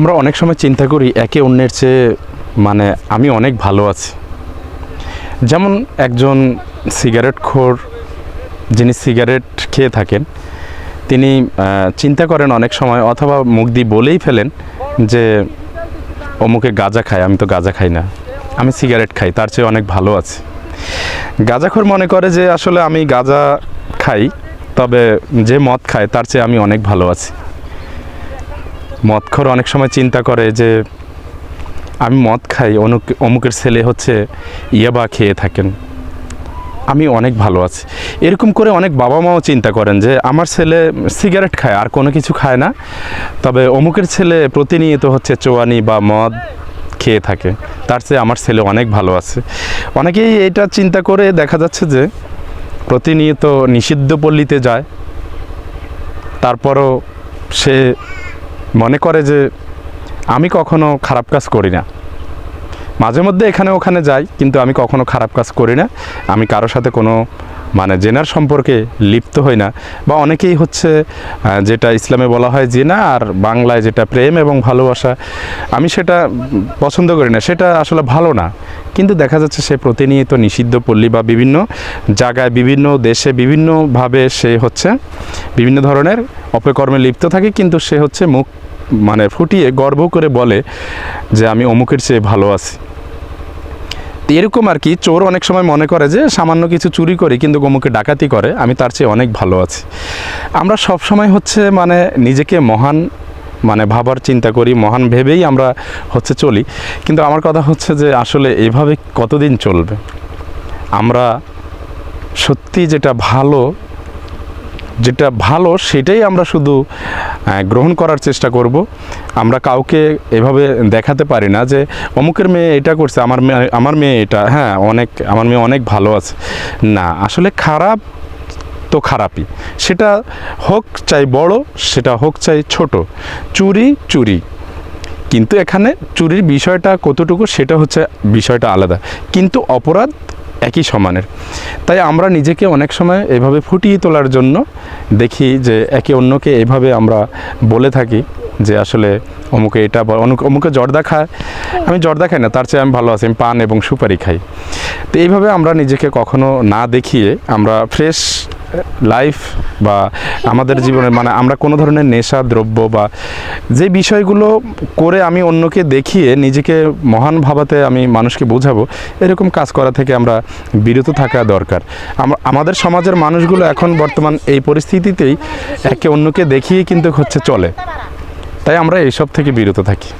আমরা অনেক সময় চিন্তা করি একে অন্যের চেয়ে মানে আমি অনেক ভালো আছি। যেমন একজন সিগারেট খোর, যিনি সিগারেট খেয়ে থাকেন, তিনি চিন্তা করেন অনেক সময় অথবা মুখ দিয়ে বলেই ফেলেন যে অমুকে গাঁজা খায়, আমি তো গাঁজা খাই না। আমি সিগারেট খাই, তার চেয়ে অনেক ভালো আছে। গাঁজাখোর মনে করে যে, আসলে আমি গাঁজা খাই, তবে যে মদ খায়, তার চেয়ে আমি অনেক ভালো আছি। মদখোর অনেক সময় চিন্তা করে যে, আমি মদ খাই অনুক অমুকের ছেলে হচ্ছে ইয়াবা খেয়ে থাকেন। আমি অনেক ভালো আছি। এরকম করে অনেক বাবা মাও চিন্তা করেন যে, আমার ছেলে সিগারেট খায়, আর কোনো কিছু খায় না। তবে অমুকের ছেলে প্রতিনিয়ত হচ্ছে চোয়ানি বা মদ খেয়ে থাকে। তার চেয়ে আমার ছেলে অনেক ভালো আছে। অনেকেই এটা চিন্তা করে দেখা যাচ্ছে যে, প্রতিনিয়ত নিষিদ্ধ পল্লীতে যায়। তারপরও সে মনে করে যে আমি কখনো খারাপ কাজ করি না। মাঝে মধ্যে এখানে ওখানে যাই, কিন্তু আমি কখনো খারাপ কাজ করি না। আমি কারোর সাথে কোনো মানে জেনার সম্পর্কে লিপ্ত হই না, বা অনেকেই হচ্ছে যেটা ইসলামে বলা হয় জেনা আর বাংলায় যেটা প্রেম এবং ভালোবাসা, আমি সেটা পছন্দ করি না, সেটা আসলে ভালো না। কিন্তু দেখা যাচ্ছে সে প্রতিনিয়ত নিষিদ্ধ পল্লী বা বিভিন্ন জায়গায়, বিভিন্ন দেশে বিভিন্নভাবে সে হচ্ছে বিভিন্ন ধরনের অপকর্মে লিপ্ত থাকে, কিন্তু সে হচ্ছে মুখ মানে ফুটিয়ে গর্ব করে বলে যে আমি অমুকের চেয়ে ভালো আছি। তো এরকম আর কি, চোর অনেক সময় মনে করে যে সামান্য কিছু চুরি করি, কিন্তু অমুকে ডাকাতি করে, আমি তার চেয়ে অনেক ভালো আছি। আমরা সব সময় হচ্ছে মানে নিজেকে মহান মানে ভাবার চিন্তা করি, মহান ভেবেই আমরা হচ্ছে চলি। কিন্তু আমার কথা হচ্ছে যে আসলে এভাবে কতদিন চলবে? আমরা সত্যি যেটা ভালো যেটা ভালো সেটাই আমরা শুধু গ্রহণ করার চেষ্টা করব। আমরা কাউকে এভাবে দেখাতে পারি না যে, অমুকের মেয়ে এটা করছে, আমার মেয়ে আমার মেয়ে এটা হ্যাঁ অনেক, আমার মেয়ে অনেক ভালো আছে। না, আসলে খারাপ তো খারাপই। সেটা হোক চাই বড়, সেটা হোক চাই ছোট। চুরি চুরি। কিন্তু এখানে চুরির বিষয়টা কতটুকু সেটা হচ্ছে বিষয়টা আলাদা। কিন্তু অপরাধ একই সমানের। তাই আমরা নিজেকে অনেক সময় এভাবে ফুটিয়ে তোলার জন্য দেখি যে একে অন্যকে এভাবে আমরা বলে থাকি যে আসলে অমুকে এটা বা অনুক- অমুকে জর্দা খায়। আমি জর্দা খাই না, তার চেয়ে আমি ভালো আছি, আমি পান এবং সুপারি খাই। তো এইভাবে আমরা নিজেকে কখনো না দেখিয়ে আমরা ফ্রেশ লাইফ বা আমাদের জীবনে মানে আমরা কোনো ধরনের নেশা, দ্রব্য বা যে বিষয়গুলো করে আমি অন্যকে দেখিয়ে নিজেকে মহান ভাবাতে আমি মানুষকে বোঝাবো, এরকম কাজ করা থেকে আমরা বিরত থাকা দরকার। আমাদের সমাজের মানুষগুলো এখন বর্তমান এই পরিস্থিতিতেই একে অন্যকে দেখিয়ে কিন্তু হচ্ছে চলে। তাই আমরা এইসব থেকে বিরত থাকি।